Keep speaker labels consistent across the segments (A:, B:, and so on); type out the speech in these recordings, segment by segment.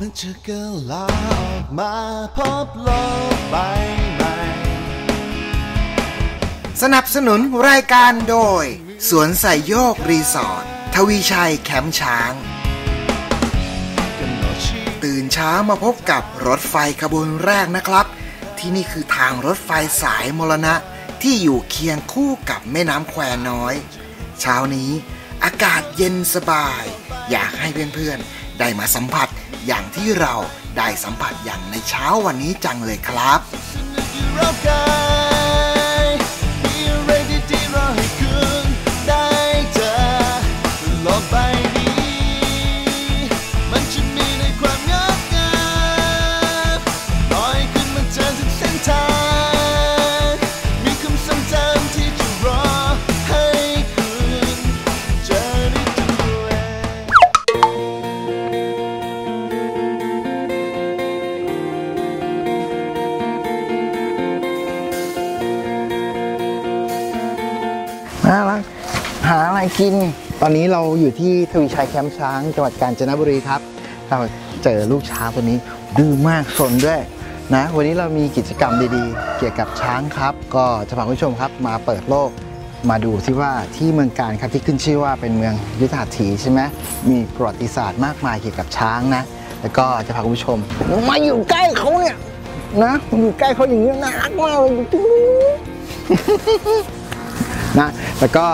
A: มันจะกิดลาออกมาพบโลกใบใหม่
B: สนับสนุนรายการโดย สวนใส่โยกรีสอร์ททวีชัยแคมป์ช้าง ตื่นเช้ามาพบกับรถไฟขบวนแรกนะครับ ที่นี่คือทางรถไฟสายมรณะ ที่อยู่เคียงคู่กับแม่น้ำแควน้อย เช้านี้อากาศเย็นสบาย อยากให้เพื่อนๆ ได้มาสัมผัส อย่างที่เราได้สัมผัสอย่างในเช้าวันนี้จังเลยครับ
A: อะไรกิน ตอ
C: นนี้เราอยู่ที่ทวีชัยแคมป์ช้างจังหวัดกาญจนบุรีครับ เราเจอลูกช้างตัวนี้ดื้อมากสนด้วยนะ วันนี้เรามีกิจกรรมดีๆ เกี่ยวกับช้างครับ ก็จะพาคุณผู้ชมครับมาเปิดโลกมาดูที่ว่าที่เมืองการครับที่ขึ้นชื่อว่าเป็นเมืองยุทธหัตถีใช่ไหมมีประวัติศาสตร์มากมายเกี่ยวกับช้างนะ แล้วก็จะพาคุณผู้ชม มาอยู่ใกล้เขาเนี่ยนะอยู่ใกล้เขาอย่างนี้น่ารักมากเลยนะแล้วก็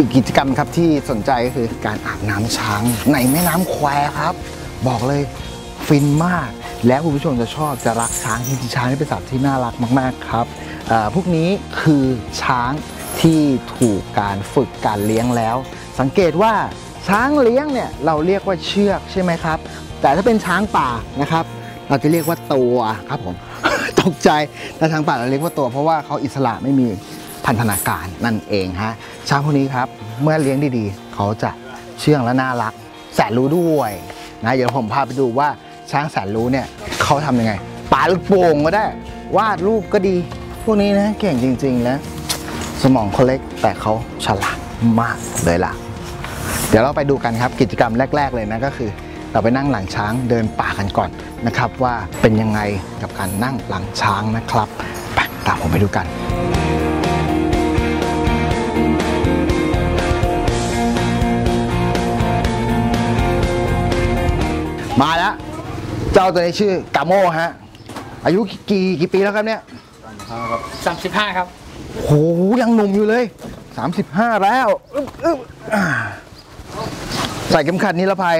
C: อีกกิจกรรมครับที่สนใจก็คือการอาบน้ำช้างในแม่น้ำแควครับ บอกเลยฟินมาก แล้วคุณผู้ชมจะชอบจะรักช้างจริงๆช้างนี่เป็นสัตว์ที่น่ารักมากๆครับพวกนี้คือช้างที่ถูกการฝึกการเลี้ยงแล้ว สังเกตว่าช้างเลี้ยงเนี่ยเราเรียกว่าเชือกใช่ไหมครับ แต่ถ้าเป็นช้างป่านะครับ เราจะเรียกว่าตัวครับผมตกใจแต่ช้างป่าเราเรียกว่าตัวเพราะว่าเขาอิสระไม่มี พันธนาการนั่นเองฮะช้างพวกนี้ครับเมื่อเลี้ยงดีๆ เขาจะเชื่องและน่ารัก แสนรู้ด้วยนะเดี๋ยวผมพาไปดูว่าช้างแสนรู้เนี่ยเขาทำยังไงปาลูกโป่งก็ได้ วาดรูปก็ดี พวกนี้นะเก่งจริงๆนะสมองเขาเล็กแต่เขาฉลาดมากเลยล่ะ เดี๋ยวเราไปดูกันครับกิจกรรมแรก ๆ เลยนะก็คือ เราไปนั่งหลังช้างเดินป่ากันก่อนนะครับ ว่าเป็นยังไงกับการนั่งหลังช้างนะครับไปตามผมไปดูกัน มาแล้ว เจ้าตัวนี้ชื่อกาโมฮะ อายุกี่กี่ปีแล้วครับเนี่ย
D: 35ครับ
C: โหยังหนุ่มอยู่เลย 35 แล้วอึ๊บอึ๊บอ่าใส่เข็มขัดนิรภัย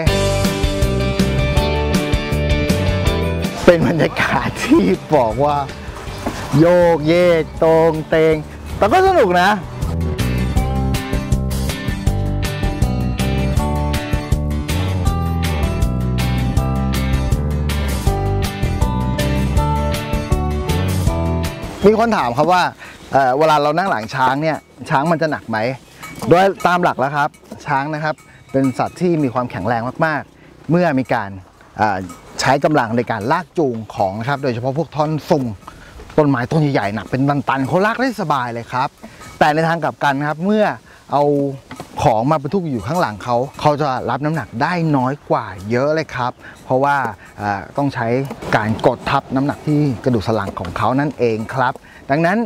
C: เป็นบรรยากาศที่บอกว่า โยกเยกตรงเตง แต่ก็สนุกนะ มีคนถามครับว่าเเวลาเรานั่งหลังช้างเนี่ยช้างมันจะหนักไหมโดยตามหลักแล้วครับ ช้างนะครับเป็นสัตว์ที่มีความแข็งแรงมากๆ เมื่อมีการใช้กำลังในการลากจูงของนะครับ โดยเฉพาะพวกท่อนซุงต้นไม้ต้นใหญ่ๆหนักเป็นตันๆเขาลากได้สบายเลยครับ แต่ในทางกลับกันครับเมื่อเอา ของมาบรรทุกอยู่ข้างหลังเขาเขาจะรับน้ำหนักได้น้อยกว่าเยอะเลยครับ เพราะว่าต้องใช้การกดทับน้ำหนักที่กระดูกสันหลังของเขานั่นเองครับ ดังนั้น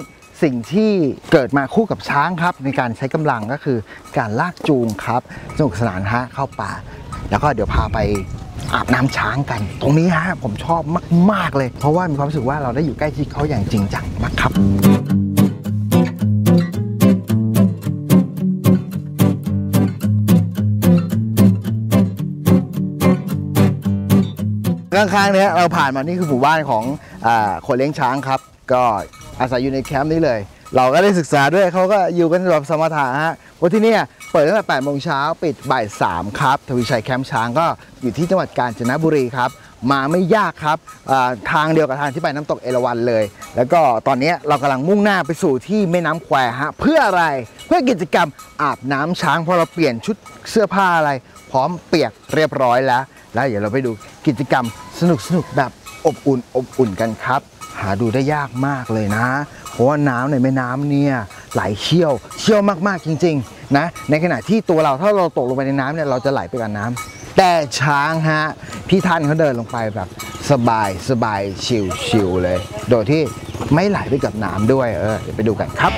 C: สิ่งที่เกิดมาคู่กับช้างครับ ในการใช้กำลังก็คือการลากจูงครับสนุกสนานฮะเข้าป่า แล้วก็เดี๋ยวพาไปอาบน้ำช้างกัน ตรงนี้ฮะผมชอบมาก ๆ เลย เพราะว่ามีความรู้สึกว่าเราได้อยู่ใกล้ชิดเขาอย่างจริงจังมากครับ ข้างๆเนี้ยเราผ่านมานี่คือหมู่บ้านของอคนเลี้ยงช้างครับ ก็อาศัยอยู่ในแคมป์นี้เลย เราก็ได้ศึกษาด้วยเขาก็อยู่กันแบบสมถะฮะวันที่นี่เปิดตั้งแต่8โมงเช้าปิดบ่าย3ครับทวีชัยแคมป์ช้างก็อยู่ที่จังหวัดกาญจนบุรีครับมาไม่ยากครับทางเดียวกับทางที่ไปน้ำตกเอราวัณเลย แล้วก็ตอนนี้เรากำลังมุ่งหน้าไปสู่ที่แม่น้ำแควฮะเพื่ออะไรเพื่อกิจกรรมอาบน้ำช้างเพอเราเปลี่ยนชุดเสื้อผ้าอะไร พร้อมเปียกเรียบร้อยแล้ว แล้วเดี๋ยวเราไปดูกิจกรรมสนุกสนุกแบบอบอุ่นอบอุ่นกันครับ หาดูได้ยากมากเลยนะ เพราะว่าน้ำในแม่น้ำเนี่ยไหลเชี่ยวเชี่ยวมากๆจริง ๆ นะ ในขณะที่ตัวเราถ้าเราตกลงไปในน้ำเนี่ยเราจะไหลไปกับน้ำแต่ช้างฮะพี่ท่านเขาเดินลงไปแบบสบายสบายชิวชิวเลย โดยที่ไม่ไหลไปกับน้ำด้วยเออเดี๋ยวไปดูกันครับ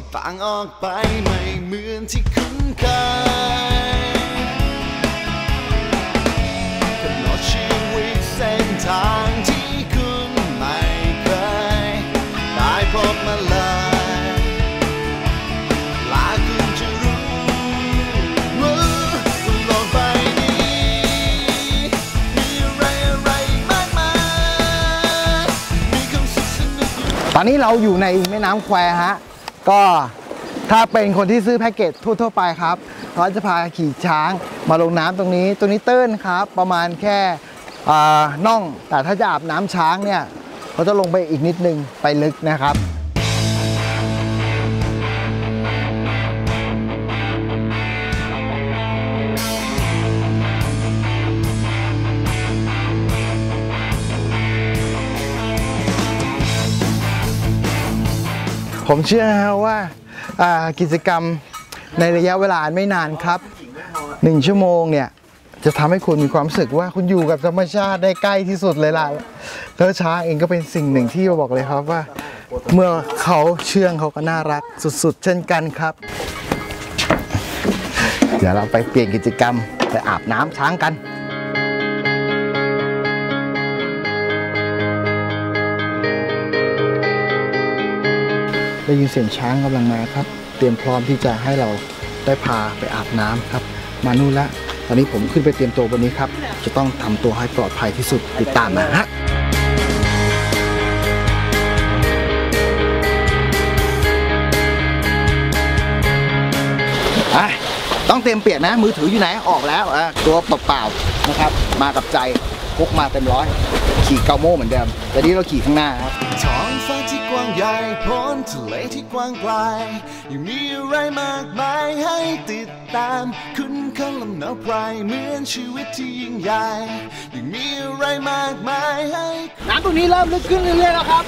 A: ที่ต่างออกไปไม่เหมือนที่คุ้นเคยกำหนดชีวิตเส้นทางที่คุณไม่เคยได้พบมาเลยลาคุณจะรู้ว่าโลกใบนี้มีอะไรอะไรมากมายมีความสุขสนุกอยู่
C: ตอนนี้เราอยู่ในแม่น้ำแควฮะ ก็ถ้าเป็นคนที่ซื้อแพ็กเกจทั่วๆไปครับเขาจะพาขี่ช้างมาลงน้ำตรงนี้ ตรงนี้ตื้นครับ ประมาณแค่อน่อง แต่ถ้าจะอาบน้ำช้างเนี่ยเขาจะลงไปอีกนิดนึงไปลึกนะครับ ผมเชื่อนะครับว่ากิจกรรมในระยะเวลาไม่นานครับหนึ่งชั่วโมงเนี่ยจะทำให้คุณมีความรู้สึกว่าคุณอยู่กับธรรมชาติได้ใกล้ที่สุดเลยล่ะแล้วช้างเองก็เป็นสิ่งหนึ่งที่บอกเลยครับว่า เมื่อเขาเชื่องเขาก็น่ารักสุดๆ เช่นกันครับ เดี๋ยวเราไปเปลี่ยนกิจกรรมไปอาบน้ำช้างกัน ได้ยินเสียงช้างกำลังมาครับ เตรียมพร้อมที่จะให้เราได้พาไปอาบน้ำครับ มานู่นละตอนนี้ผมขึ้นไปเตรียมตัวบนนี้ครับ จะต้องทำตัวให้ปลอดภัยที่สุดติดตามมาฮะต้องเตรียมเปลี่ยนนะ มือถืออยู่ไหนออกแล้วตัวเปล่าๆนะครับ มากับใจพกมาเต็มร้อย ขี่เกาโม่เหมือนเดิม แต่นี้เราขี่ข้างหน้าครับ
A: ท้องฟ้าที่กว้างใหญ่พ้นทะเลที่กว้างไกลยังมีอะไรมากมายให้ติดตามคุณค่าลำหนาวไพรเหมือนชีวิตที่ยิ่งใหญ่ยังมีอะไรมากมายให้
C: น้ำตรงนี้เริ่มลึกขึ้นเรื่อยๆแล้วครับ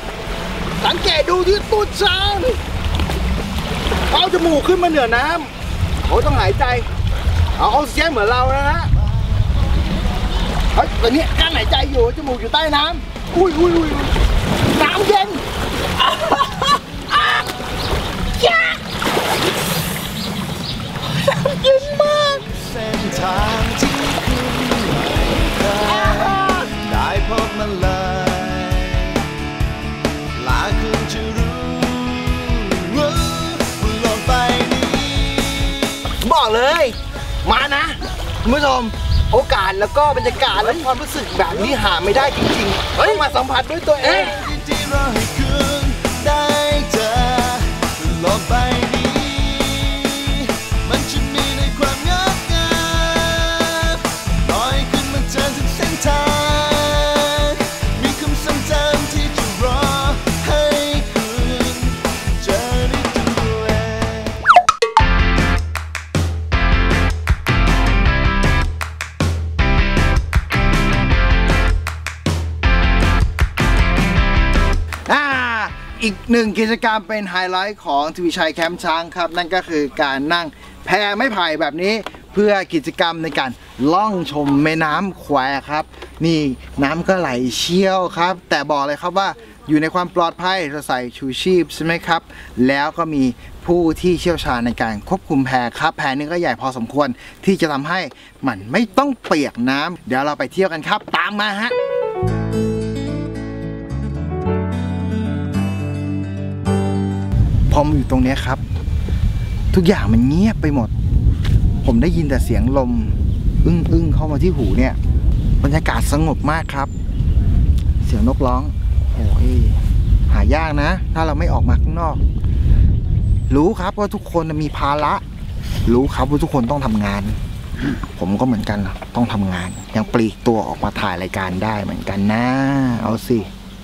C: สังเกตดูที่ตูดช้างเอาจมูกขึ้นมาเหนือน้ำเขาต้องหายใจ เอาออกซิเจนเหมือนเรานะฮะเฮ้ยตอนนี้ นหายใจอยู่จมูกอยู่ใต้น้ำอุ้ยอุ้ยอุ้ยน้ำเย็นน้ำเย็นมาก
A: เส้นทางที่คุณไม่เคยได้พบมาเลยลาคุณจะรู้ว่าโลกใบนี้
C: บอกเลย มานะคุณผู้ชม โอกาสแล้วก็บรรยากาศและความรู้สึกแบบนี้หาไม่ได้จริงๆต้องมาสัมผัสด้วยตัวเอง
A: อีกห
C: นึ่งกิจกรรมเป็นไฮไลท์ของทวีชัยแคมป์ช้างครับ นั่นก็คือการนั่งแพไม้ไผ่แบบนี้เพื่อกิจกรรมในการล่องชมแม่น้ำแควครับ นี่น้ำก็ไหลเชี่ยวครับ แต่บอกเลยครับว่าอยู่ในความปลอดภัยเราใส่ชูชีพใช่ไหมครับ แล้วก็มีผู้ที่เชี่ยวชาญในการควบคุมแพครับ แพนี้ก็ใหญ่พอสมควรที่จะทำให้มันไม่ต้องเปียกน้ำเดี๋ยวเราไปเที่ยวกันครับ ตามมาฮะ พอมาอยู่ตรงนี้ครับ ทุกอย่างมันเงียบไปหมด ผมได้ยินแต่เสียงลม อึ้งอึ้งเข้ามาที่หูเนี่ย บรรยากาศสงบมากครับ เสียงนกร้องโอ้ยหายากนะ ถ้าเราไม่ออกมาข้างนอก รู้ครับว่าทุกคนมีภาระ รู้ครับว่าทุกคนต้องทำงาน ผมก็เหมือนกันต้องทำงาน ยังปลีกตัวออกมาถ่ายรายการได้เหมือนกันนะ เอาสิ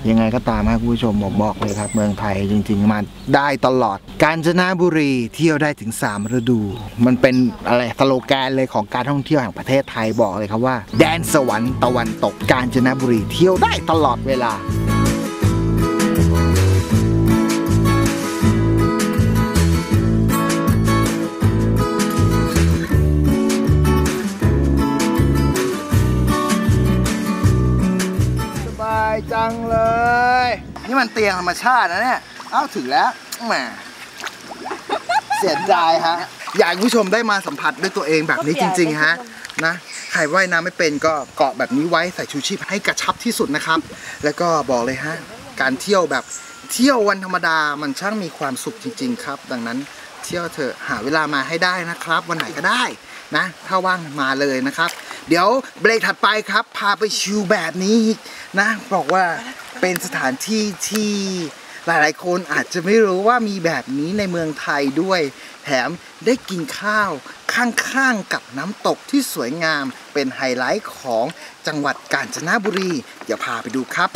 C: ยังไงก็ตามครับคุณผู้ชมผมบอกเลยครับ เมืองไทยจริง ๆ มาได้ตลอด กาญจนบุรีเที่ยวได้ถึง 3 ฤดู มันเป็นอะไรสโลแกนเลยของการท่องเที่ยวแห่งประเทศไทยบอกเลยครับว่า แดนสวรรค์ตะวันตกกาญจนบุรีเที่ยวได้ตลอดเวลาจังเลย นี่มันเตียงธรรมชาตินะเนี่ยเอ้าถึงแล้วแหมเสียดายฮะ อยากให้ผู้ชมได้มาสัมผัสด้วยตัวเองแบบนี้จริง ๆ ฮะนะใครว่ายน้ำไม่เป็นก็เกาะแบบนี้ไว้ใส่ชูชีพให้กระชับที่สุดนะครับ แล้วก็บอกเลยฮะ การเที่ยวแบบเที่ยววันธรรมดามันช่างมีความสุขจริง ๆ ครับ ดังนั้นเที่ยวเถอะหาเวลามาให้ได้นะครับ วันไหนก็ได้นะ ถ้าว่างมาเลยนะครับ เดี๋ยวเบรกถัดไปครับ พาไปชิลแบบนี้นะ บอกว่า เป็นสถานที่ที่หลายๆ คนอาจจะไม่รู้ว่ามีแบบนี้ในเมืองไทยด้วย แถมได้กินข้าวข้างๆ กับน้ำตกที่สวยงามเป็นไฮไลท์ของจังหวัดกาญจนบุรี เดี๋ยวพาไปดูครับ